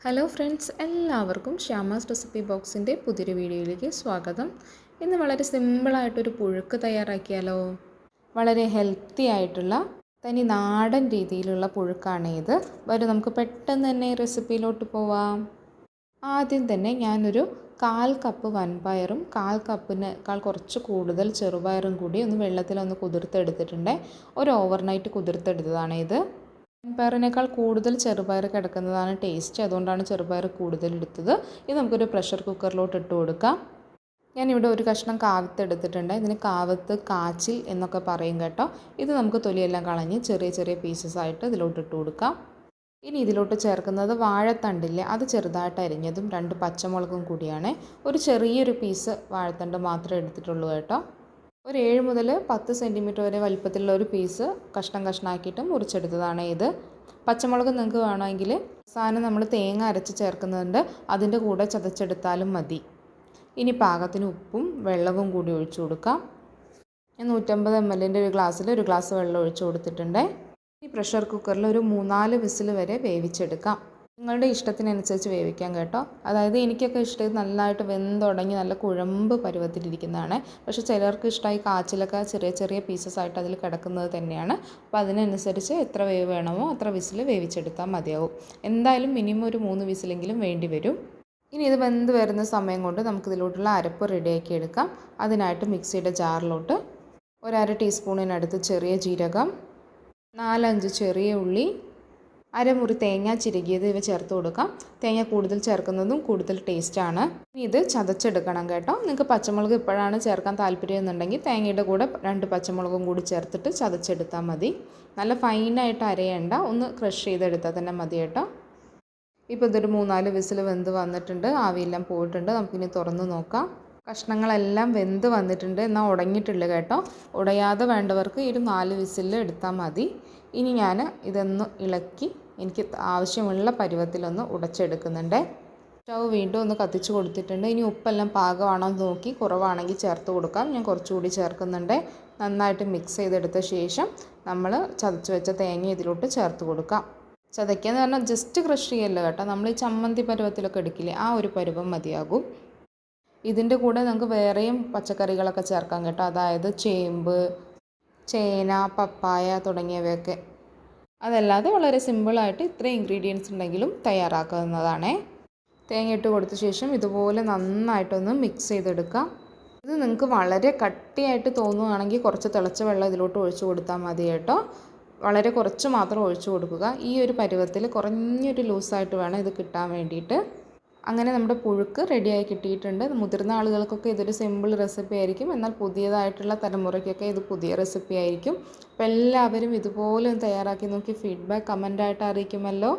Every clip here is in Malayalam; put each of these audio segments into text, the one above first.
ഹലോ ഫ്രണ്ട്സ് എല്ലാവർക്കും ശ്യാമാസ് റെസിപ്പി ബോക്സിന്റെ പുതിയൊരു വീഡിയോയിലേക്ക് സ്വാഗതം. ഇന്ന് വളരെ സിമ്പിളായിട്ടൊരു പുഴുക്ക് തയ്യാറാക്കിയാലോ? വളരെ ഹെൽത്തി ആയിട്ടുള്ള തനി നാടൻ രീതിയിലുള്ള പുഴുക്കാണ് ഇത് വരും നമുക്ക് പെട്ടെന്ന് തന്നെ റെസിപ്പിയിലോട്ട് പോവാം. ആദ്യം തന്നെ ഞാനൊരു കാൽ കപ്പ് വൻപയറും കാൽ കപ്പിനേക്കാൾ കുറച്ച് കൂടുതൽ ചെറുപയറും കൂടി ഒന്ന് വെള്ളത്തിലൊന്ന് കുതിർത്തെടുത്തിട്ടുണ്ട്. ഒരു ഓവർനൈറ്റ് കുതിർത്തെടുത്തതാണ് ഇത് വൻപയറിനേക്കാൾ കൂടുതൽ ചെറുപയർ കിടക്കുന്നതാണ് ടേസ്റ്റ് അതുകൊണ്ടാണ് ചെറുപയർ കൂടുതൽ എടുത്തത്. ഇത് നമുക്കൊരു പ്രഷർ കുക്കറിലോട്ട് ഇട്ട് കൊടുക്കാം. ഞാനിവിടെ ഒരു കഷ്ണം കാവത്ത് എടുത്തിട്ടുണ്ട്. ഇതിന് കാവത്ത് കാച്ചിൽ എന്നൊക്കെ പറയും കേട്ടോ. ഇത് നമുക്ക് തൊലിയെല്ലാം കളഞ്ഞ് ചെറിയ ചെറിയ പീസസ് ആയിട്ട് ഇതിലോട്ട് ഇട്ട് കൊടുക്കാം. ഇനി ഇതിലോട്ട് ചേർക്കുന്നത് വാഴത്തണ്ടില്ലേ അത് ചെറുതായിട്ട് അരിഞ്ഞതും രണ്ട് പച്ചമുളകും കൂടിയാണ്. ഒരു ചെറിയൊരു പീസ് വാഴത്തണ്ട് മാത്രമേ എടുത്തിട്ടുള്ളൂ കേട്ടോ. ഒരു ഏഴ് മുതൽ പത്ത് സെന്റിമീറ്റർ വരെ വലിപ്പത്തിലുള്ള ഒരു പീസ് കഷ്ണം കഷ്ണമാക്കിയിട്ട് മുറിച്ചെടുത്തതാണ് ഇത്. പച്ചമുളക് നിങ്ങൾക്ക് വേണമെങ്കിൽ സാധനം നമ്മൾ തേങ്ങ അരച്ച് ചേർക്കുന്നുണ്ട് അതിന്റെ കൂടെ ചതച്ചെടുത്താലും മതി. ഇനി പാകത്തിന് ഉപ്പും വെള്ളവും കൂടി ഒഴിച്ചു കൊടുക്കാം. ഞാൻ നൂറ്റമ്പത് എം എല്ലിന്റെ ഒരു ഗ്ലാസ്സിൽ ഒരു ഗ്ലാസ് വെള്ളം ഒഴിച്ചു കൊടുത്തിട്ടുണ്ട്. ഈ പ്രഷർ കുക്കറിൽ ഒരു മൂന്നാൽ വിസിൽ വരെ വേവിച്ചെടുക്കാം. നിങ്ങളുടെ ഇഷ്ടത്തിനനുസരിച്ച് വേവിക്കാം കേട്ടോ. അതായത് എനിക്കൊക്കെ ഇഷ്ടം നല്ലതായിട്ട് വെന്തുടങ്ങി നല്ല കുഴമ്പ് പരുവത്തിലിരിക്കുന്നതാണ്. പക്ഷെ ചിലർക്ക് ഇഷ്ടമായി കാച്ചിലൊക്കെ ചെറിയ ചെറിയ പീസസ് ആയിട്ട് അതിൽ കിടക്കുന്നത് തന്നെയാണ്. അപ്പോൾ അതിനനുസരിച്ച് എത്ര വേവ് വേണമോ അത്ര വിസിൽ വേവിച്ചെടുത്താൽ മതിയാവും. എന്തായാലും മിനിമം ഒരു മൂന്ന് വിസിലെങ്കിലും വേണ്ടി വരും. ഇനി ഇത് വെന്ത് വരുന്ന സമയം കൊണ്ട് നമുക്കിതിലോട്ടുള്ള അരപ്പ് റെഡിയാക്കി എടുക്കാം. അതിനായിട്ട് മിക്സിയുടെ ജാറിലോട്ട് ഒരര ടീസ്പൂണിനടുത്ത് ചെറിയ ജീരകം നാലഞ്ച് ചെറിയ ഉള്ളി അരമുറി തേങ്ങ ചിരകിയത് ഇവ ചേർത്ത് കൊടുക്കാം. തേങ്ങ കൂടുതൽ ചേർക്കുന്നതും കൂടുതൽ ടേസ്റ്റാണ് ഇത് ചതച്ചെടുക്കണം കേട്ടോ. നിങ്ങൾക്ക് പച്ചമുളക് ഇപ്പോഴാണ് ചേർക്കാൻ താല്പര്യം എന്നുണ്ടെങ്കിൽ തേങ്ങയുടെ കൂടെ രണ്ട് പച്ചമുളകും കൂടി ചേർത്തിട്ട് ചതച്ചെടുത്താൽ മതി. നല്ല ഫൈനായിട്ട് അരയേണ്ട. ഒന്ന് ക്രഷ് ചെയ്തെടുത്താൽ തന്നെ മതി കേട്ടോ. ഇപ്പോൾ ഇതൊരു മൂന്നാൽ വിസിൽ വെന്ത് വന്നിട്ടുണ്ട്. ആവിയെല്ലാം പോയിട്ടുണ്ട്. നമുക്കിനി തുറന്ന് നോക്കാം. കഷ്ണങ്ങളെല്ലാം വെന്ത് വന്നിട്ടുണ്ട്. എന്നാൽ ഉടങ്ങിയിട്ടില്ല കേട്ടോ. ഉടയാതെ വേണ്ടവർക്ക് ഈ ഒരു നാല് വിസിൽ എടുത്താൽ മതി. ഇനി ഞാൻ ഇതൊന്ന് ഇളക്കി എനിക്ക് ആവശ്യമുള്ള പരുവത്തിലൊന്ന് ഉടച്ചെടുക്കുന്നുണ്ട്. സ്റ്റൗ വീണ്ടും ഒന്ന് കത്തിച്ച് കൊടുത്തിട്ടുണ്ട്. ഇനി ഉപ്പെല്ലാം പാകമാണോ എന്ന് നോക്കി കുറവാണെങ്കിൽ ചേർത്ത് കൊടുക്കാം. ഞാൻ കുറച്ചുകൂടി ചേർക്കുന്നുണ്ട്. നന്നായിട്ട് മിക്സ് ചെയ്തെടുത്ത ശേഷം നമ്മൾ ചതച്ച് വെച്ച തേങ്ങ ഇതിലോട്ട് ചേർത്ത് കൊടുക്കാം. ചതയ്ക്കുക എന്ന് പറഞ്ഞാൽ ജസ്റ്റ് ക്രഷ് ചെയ്യല്ലോ കേട്ടോ. നമ്മൾ ഈ ചമ്മന്തി പരുവത്തിലൊക്കെ എടുക്കില്ലേ ആ ഒരു പരുവം മതിയാകും. ഇതിന്റെ കൂടെ നമുക്ക് വേറെയും പച്ചക്കറികളൊക്കെ ചേർക്കാം കേട്ടോ. അതായത് ചേമ്പ് ചേന പപ്പായ തുടങ്ങിയവയൊക്കെ. അതല്ലാതെ വളരെ സിമ്പിളായിട്ട് ഇത്രയും ഇൻഗ്രീഡിയൻസ് ഉണ്ടെങ്കിലും തയ്യാറാക്കുന്നതാണേ. തേങ്ങ ഇട്ട് കൊടുത്ത ശേഷം ഇതുപോലെ നന്നായിട്ടൊന്ന് മിക്സ് ചെയ്തെടുക്കാം. ഇത് നിങ്ങൾക്ക് വളരെ കട്ടിയായിട്ട് തോന്നുകയാണെങ്കിൽ കുറച്ച് തിളച്ച വെള്ളം ഇതിലോട്ട് ഒഴിച്ചു കൊടുത്താൽ മതി കേട്ടോ. വളരെ കുറച്ച് മാത്രം ഒഴിച്ചു കൊടുക്കുക. ഈ ഒരു പരുവത്തിൽ കുറഞ്ഞൊരു ലൂസായിട്ട് വേണം ഇത് കിട്ടാൻ വേണ്ടിയിട്ട്. അങ്ങനെ നമ്മുടെ പുഴുക്ക് റെഡിയായി കിട്ടിയിട്ടുണ്ട്. മുതിർന്ന ആളുകൾക്കൊക്കെ ഇതൊരു സിമ്പിൾ റെസിപ്പി ആയിരിക്കും. എന്നാൽ പുതിയതായിട്ടുള്ള തലമുറയ്ക്കൊക്കെ ഇത് പുതിയ റെസിപ്പി ആയിരിക്കും. അപ്പോൾ എല്ലാവരും ഇതുപോലെ തയ്യാറാക്കി നോക്കി ഫീഡ്ബാക്ക് കമന്റായിട്ട് അറിയിക്കുമല്ലോ.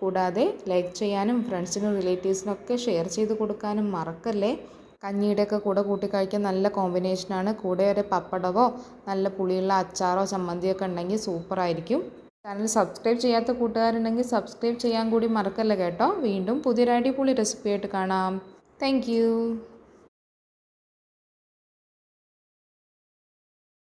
കൂടാതെ ലൈക്ക് ചെയ്യാനും ഫ്രണ്ട്സിനും റിലേറ്റീവ്സിനൊക്കെ ഷെയർ ചെയ്ത് കൊടുക്കാനും മറക്കല്ലേ? കഞ്ഞിയുടെയൊക്കെ കൂടെ കൂട്ടി കഴിക്കാൻ നല്ല കോമ്പിനേഷനാണ് കൂടെ ഒരു പപ്പടവോ നല്ല പുളിയുള്ള അച്ചാറോ ചമ്മന്തിയൊക്കെ ഉണ്ടെങ്കിൽ സൂപ്പറായിരിക്കും ചാനൽ സബ്സ്ക്രൈബ് ചെയ്യാത്ത കൂട്ടുകാരുണ്ടെങ്കിൽ സബ്സ്ക്രൈബ് ചെയ്യാൻ കൂടി മറക്കല്ല കേട്ടോ? വീണ്ടും പുതിയൊരു അടിപൊളി റെസിപ്പിയായിട്ട് കാണാം. താങ്ക്